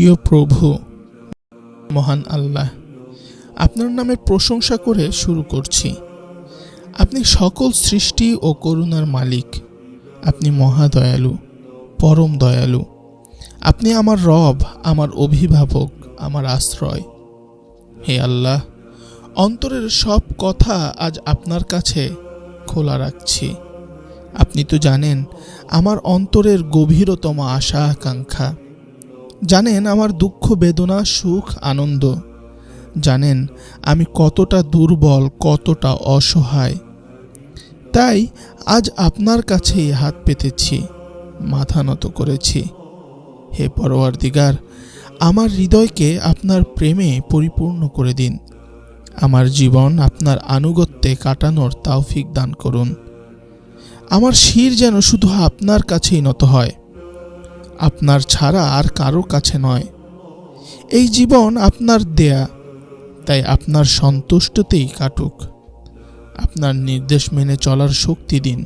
প্রিয় প্রভু, মহান আল্লাহ, আপনার নামে প্রশংসা করে শুরু করছি। আপনি সকল সৃষ্টি ও করুণার মালিক। আপনি মহাদয়ালু, পরম দয়ালু। আপনি আমার রব, আমার অভিভাবক, আমার আশ্রয়। হে আল্লাহ, অন্তরের সব কথা আজ আপনার কাছে খোলা রাখছি। আপনি তো জানেন, আমার অন্তরের গভীরতম আশা আকাঙ্ক্ষা জানেন আমার দুঃখ, বেদনা, সুখ, আনন্দ। জানেন আমি কতটা দুর্বল, কতটা অসহায়। তাই আজ আপনার কাছেই হাত পেতেছি, মাথা নত করেছি। হে পরোয়ার দিগার আমার হৃদয়কে আপনার প্রেমে পরিপূর্ণ করে দিন। আমার জীবন আপনার আনুগত্যে কাটানোর তাওফিক দান করুন। আমার শির যেন শুধু আপনার কাছেই নত হয়। আপনার ছাড়া আর কারও কাছে নয়। এই জীবন আপনার দেয়া, তাই আপনার সন্তুষ্টতেই কাটুক। আপনার নির্দেশ মেনে চলার শক্তি দিন।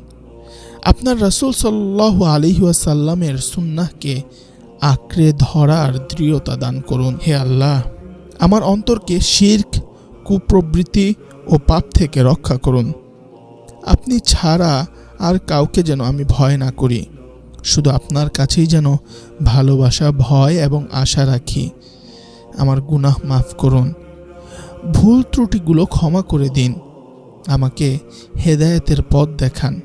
আপনার রাসূল সাল্লাহ আলিহাসাল্লামের সুন্নাহকে আঁকড়ে ধরার দৃঢ়তা দান করুন। হে আল্লাহ, আমার অন্তরকে শির্ক, কুপ্রবৃত্তি ও পাপ থেকে রক্ষা করুন। আপনি ছাড়া আর কাউকে যেন আমি ভয় না করি। শুধু আপনার কাছেই যেন ভালোবাসা, ভয় এবং আশা রাখি। আমার গুনাহ মাফ করুন। ভুল ত্রুটিগুলো ক্ষমা করে দিন। আমাকে হেদায়েতের পথ দেখান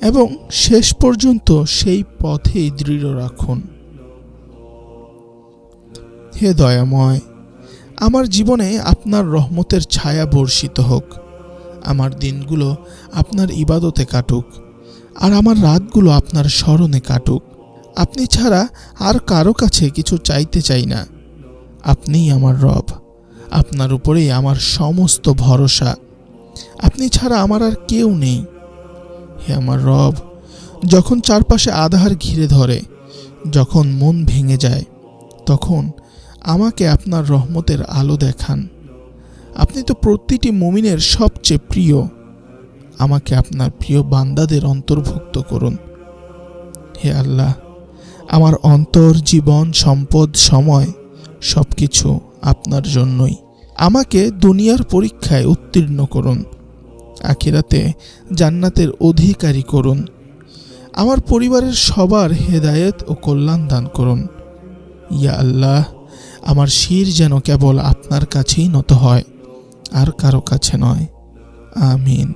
এবং শেষ পর্যন্ত সেই পথেই দৃঢ় রাখুন। হে দয়াময়, আমার জীবনে আপনার রহমতের ছায়া বর্ষিত হোক। আমার দিনগুলো আপনার ইবাদতে কাটুক। আর আমার রাতগুলো আপনার স্মরণে কাটুক। আপনি ছাড়া আর কারও কাছে কিছু চাইতে চাই না। আপনিই আমার রব। আপনার উপরেই আমার সমস্ত ভরসা। আপনি ছাড়া আমার আর কেউ নেই। হে আমার রব, যখন চারপাশে আধার ঘিরে ধরে, যখন মন ভেঙে যায়, তখন আমাকে আপনার রহমতের আলো দেখান। আপনি তো প্রতিটি মুমিনের সবচেয়ে প্রিয়। আমাকে আপনার প্রিয় বান্দাদের অন্তর্ভুক্ত করুন। হে আল্লাহ, আমার অন্তর, জীবন, সম্পদ, সময় সব কিছু আপনার জন্যই। আমাকে দুনিয়ার পরীক্ষায় উত্তীর্ণ করুন, আখিরাতে জান্নাতের অধিকারী করুন। আমার পরিবারের সবার হেদায়েত ও কল্যাণ দান করুন। ইয়া আল্লাহ, আমার শির যেন কেবল আপনার কাছেই নত হয়, আর কারও কাছে নয়। আমিন।